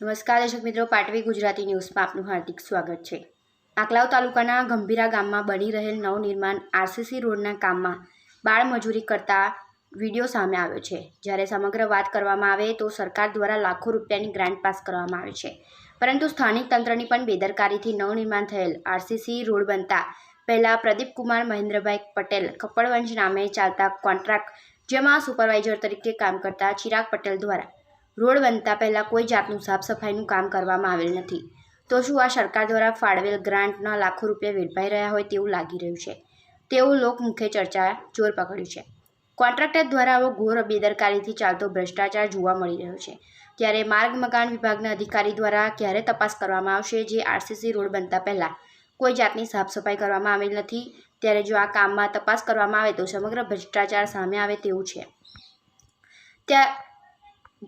નમસ્કાર, દર્શક મિત્રો. પાટવી ગુજરાતી ન્યૂઝમાં આપનું હાર્દિક સ્વાગત છે. આકલાવ તાલુકાના ગંભીરા ગામમાં બની રહેલ નવનિર્માણ આરસીસી રોડના કામમાં બાળમજૂરી કરતા વીડિયો સામે આવ્યો છે. જ્યારે સમગ્ર વાત કરવામાં આવે તો સરકાર દ્વારા લાખો રૂપિયાની ગ્રાન્ટ પાસ કરવામાં આવે છે. પરંતુ સ્થાનિક તંત્રની પણ બેદરકારીથી નવનિર્માણ થયેલ આરસીસી રોડ બનતા પહેલાં પ્રદીપકુમાર મહેન્દ્રભાઈ પટેલ કપડવંજ નામે ચાલતા કોન્ટ્રાક્ટ, જેમાં સુપરવાઇઝર તરીકે કામ કરતા ચિરાગ પટેલ દ્વારા રોડ બનતા પહેલાં કોઈ જાતનું સાફ સફાઈનું કામ કરવામાં આવેલ નથી. તો શું આ સરકાર દ્વારા ફાળવેલ ગ્રાન્ટના લાખો રૂપિયા વેડફાઈ રહ્યા હોય તેવું લાગી રહ્યું છે? તેવું લોકમુખે ચર્ચા જોર પકડ્યું છે. કોન્ટ્રાક્ટર દ્વારા આવો ઘોર બેદરકારીથી ચાલતો ભ્રષ્ટાચાર જોવા મળી રહ્યો છે. ત્યારે માર્ગ મકાન વિભાગના અધિકારી દ્વારા ક્યારે તપાસ કરવામાં આવશે જે આરસીસી રોડ બનતા પહેલાં કોઈ જાતની સાફ સફાઈ કરવામાં આવેલ નથી? ત્યારે જો આ કામમાં તપાસ કરવામાં આવે તો સમગ્ર ભ્રષ્ટાચાર સામે આવે તેવું છે. ત્યાં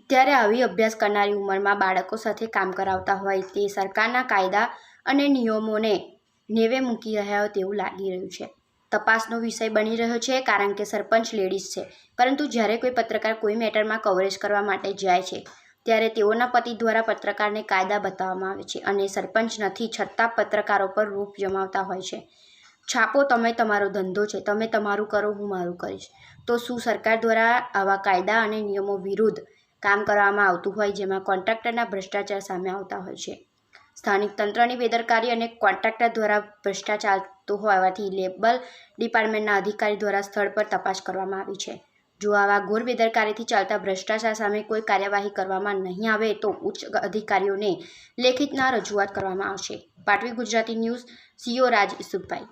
ત્યારે આવી અભ્યાસ કરનારી ઉંમરમાં બાળકો સાથે કામ કરાવતા હોય તે સરકારના કાયદા અને નિયમોને નેવે મૂકી રહ્યા હોય તેવું લાગી રહ્યું છે. તપાસનો વિષય બની રહ્યો છે કારણ કે સરપંચ લેડીઝ છે. પરંતુ જ્યારે કોઈ પત્રકાર કોઈ મેટરમાં કવરેજ કરવા માટે જાય છે, ત્યારે તેઓના પતિ દ્વારા પત્રકારને કાયદા બતાવવામાં આવે છે અને સરપંચ નથી છતાં પત્રકારો પર રૂપ જમાવતા હોય છે. છાપો, તમે તમારો ધંધો છે, તમે તમારું કરો, હું મારું કરીશ. તો શું સરકાર દ્વારા આવા કાયદા અને નિયમો વિરુદ્ધ કામ કરવામાં આવતું હોય જેમાં કોન્ટ્રાક્ટરના ભ્રષ્ટાચાર સામે આવતા હોય છે. સ્થાનિક તંત્રની બેદરકારી અને કોન્ટ્રાક્ટર દ્વારા ભ્રષ્ટાચાર ચાલતો હોવાથી લેબલ ડિપાર્ટમેન્ટના અધિકારી દ્વારા સ્થળ પર તપાસ કરવામાં આવી છે. જો આવા ઘોર બેદરકારીથી ચાલતા ભ્રષ્ટાચાર સામે કોઈ કાર્યવાહી કરવામાં નહીં આવે તો ઉચ્ચ અધિકારીઓને લેખિતના રજૂઆત કરવામાં આવશે. Patvi Gujarati news, CO Raj Isufbhai.